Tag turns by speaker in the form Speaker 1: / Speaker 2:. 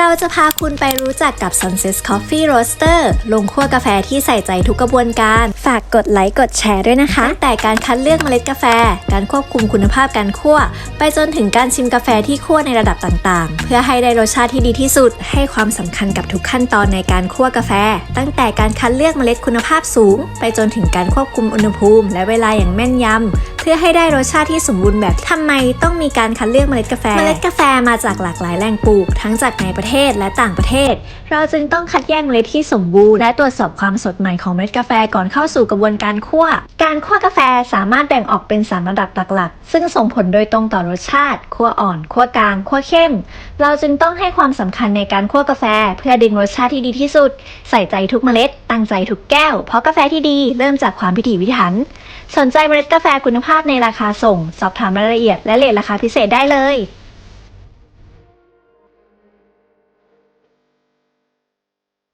Speaker 1: เราจะพาคุณไปรู้จักกับ Sunset Coffee Roaster ลงคั่วกาแฟที่ใส่ใจทุกกระบวนการ ฝากกดไลค์กดแชร์ด้วยนะคะตั้งแต่การคัดเลือกเมล็ดกาแฟ การควบคุมคุณภาพการคั่ว ไปจนถึงการชิมกาแฟที่คั่วในระดับต่างๆ เพื่อให้ได้รสชาติที่ดีที่สุด ให้ความสำคัญกับทุกขั้นตอนในการคั่วกาแฟ ตั้งแต่การคัดเลือกเมล็ดคุณภาพสูง ไปจนถึงการควบคุมอุณหภูมิ และเวลาอย่างแม่นยำเพื่อให้ได้รสชาติที่สมบูรณ์แบบทำไมต้องมีการคัดเลือกเมล็ดกาแฟ เมล็ดกาแฟมาจากหลากหลายแหล่งปลูก ทั้งจากในประเทศและต่างประเทศ เราจึงต้องคัดแยกเมล็ดที่สมบูรณ์และตรวจสอบความสดใหม่ของเมล็ดกาแฟก่อนเข้าสู่กระบวนการคั่ว การคั่วกาแฟสามารถแบ่งออกเป็นสามระดับหลักๆ ซึ่งส่งผลโดยตรงต่อรสชาติ คั่วอ่อน คั่วกลาง คั่วเข้ม เราจึงต้องให้ความสำคัญในการคั่วกาแฟ เพื่อดึงรสชาติที่ดีที่สุด ใส่ใจทุกเมล็ด ตั้งใจทุกแก้ว เพราะกาแฟที่ดีเริ่มจากความพิถีพิถัน สนใจเมล็ดกาแฟคุณภาพในราคาส่ง สอบถามรายละเอียดและเลทราคาพิเศษได้เลย